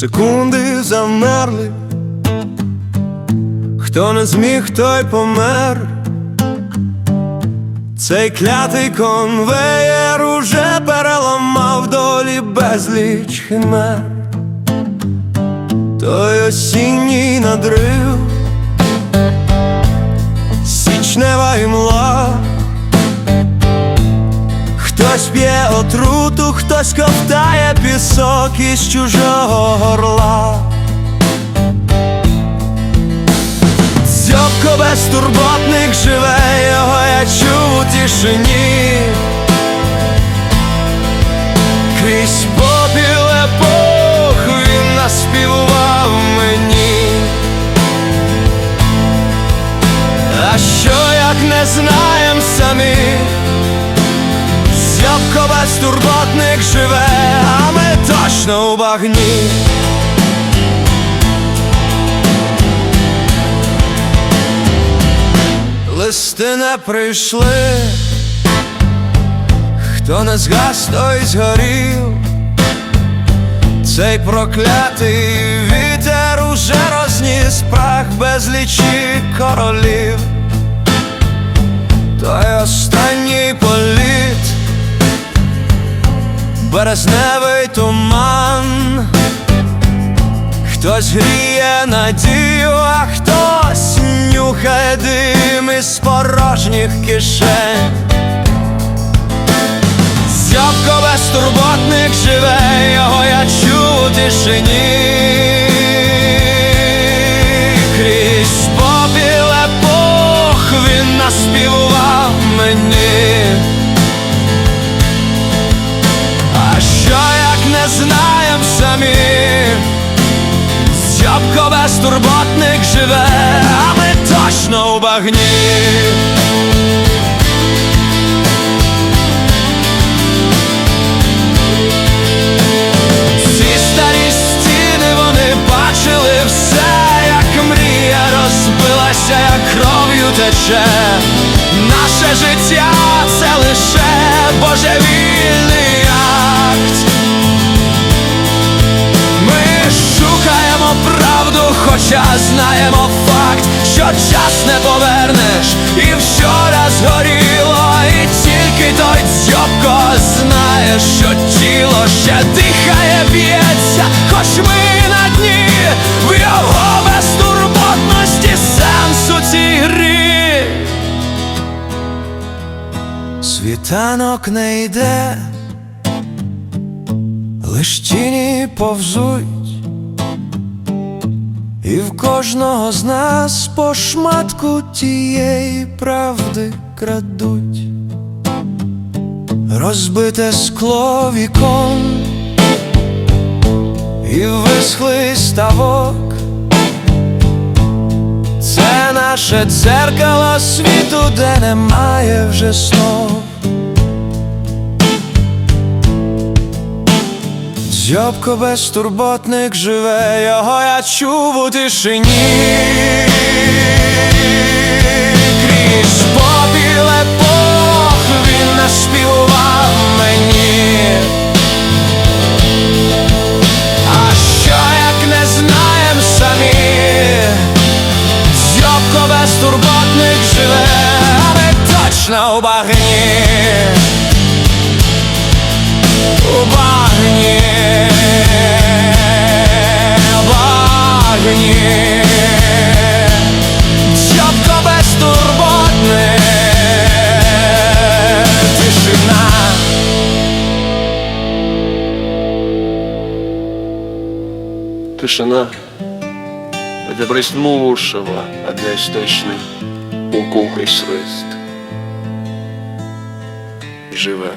секунди замерли, хто не зміг, той помер. Цей клятий конвеєр уже переламав долі безліч химер. Той осінній надрив, Хтось п'є отруту, хтось ковтає пісок із чужого горла. Дзьобко безтурботник живе, його я чув у тишині. Крізь попіл епох він наспівував мені. А що як не знаєм самі? Безтурботник живе, а ми точно у багні. Листи не прийшли, хто не згас, той згорів. Цей проклятий вітер уже розніс прах безлічі королів. Той останній березневий туман, хтось гріє надію, а хтось нюхає дим із порожніх кишень. Зябко безтурботник живе, його я чую у тишині. Крізь попіл епох він наспівував мені. Зябко безтурботник живе, а ми точно у багні. Ці старі стіни вони бачили все, як мрія розбилася, як кров'ю тече. Наше життя це лише божевільний що час не повернеш, і вчора згоріло, і тільки той дзьобко знає, що тіло ще дихає, б'ється, хоч ми на дні в його безтурботності сенсу цій грі. Світанок не йде, лиш тіні повзуть. І в кожного з нас по шматку тієї правди крадуть, розбите скло вікон і висхлий ставок. Це наше дзеркало світу, де немає вже снов. Дзьобко безтурботник живе, його я чув у тишині. Крізь попіл тишина. Это блеснувшего одноісточний укух і свист. І живе